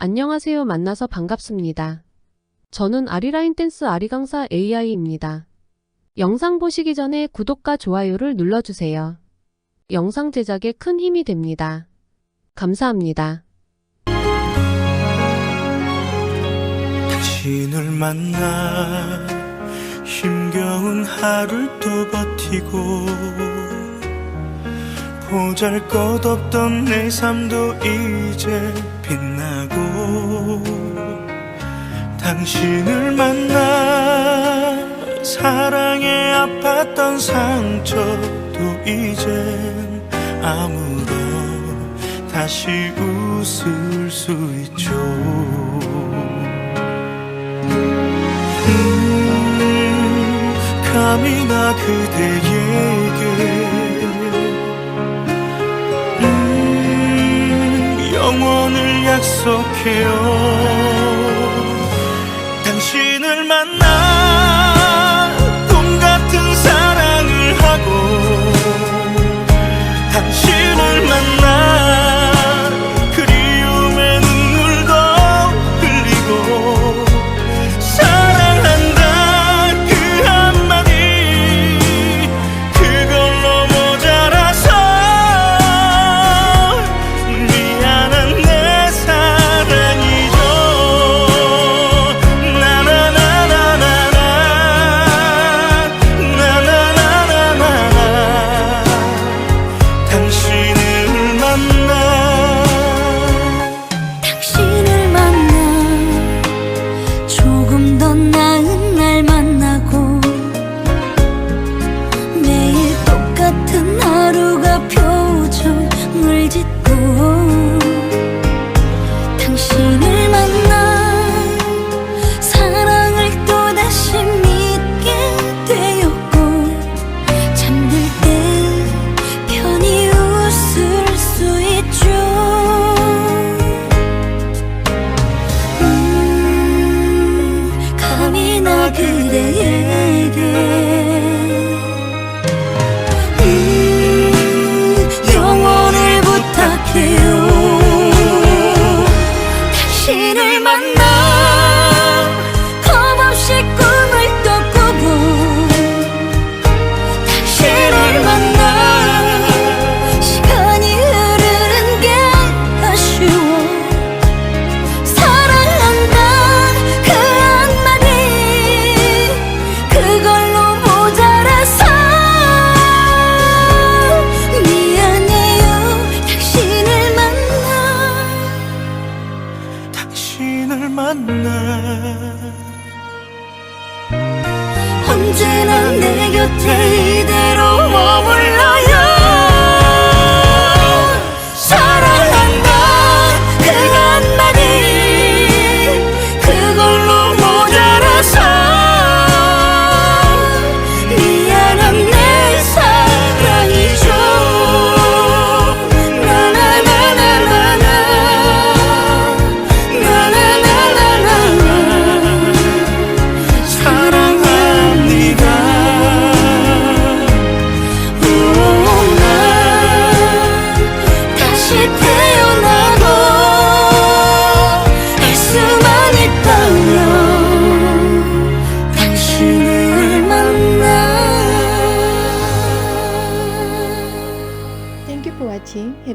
안녕하세요. 만나서 반갑습니다. 저는 아리라인 댄스 아리 강사 AI입니다. 영상 보시기 전에 구독과 좋아요를 눌러주세요. 영상 제작에 큰 힘이 됩니다. 감사합니다. 당신을 만나 힘겨운 하루를 또 버티고 보잘 것 없던 내 삶도 이제 빛나고 당신을 만나 사랑에 아팠던 상처도 이젠 아무런 다시 웃을 수 있죠. 음, 감히 나 그대에게 음, 영원을 약속해요 당신을 만나 당 당신을 만나. 언제나 내 곁에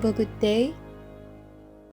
a good day.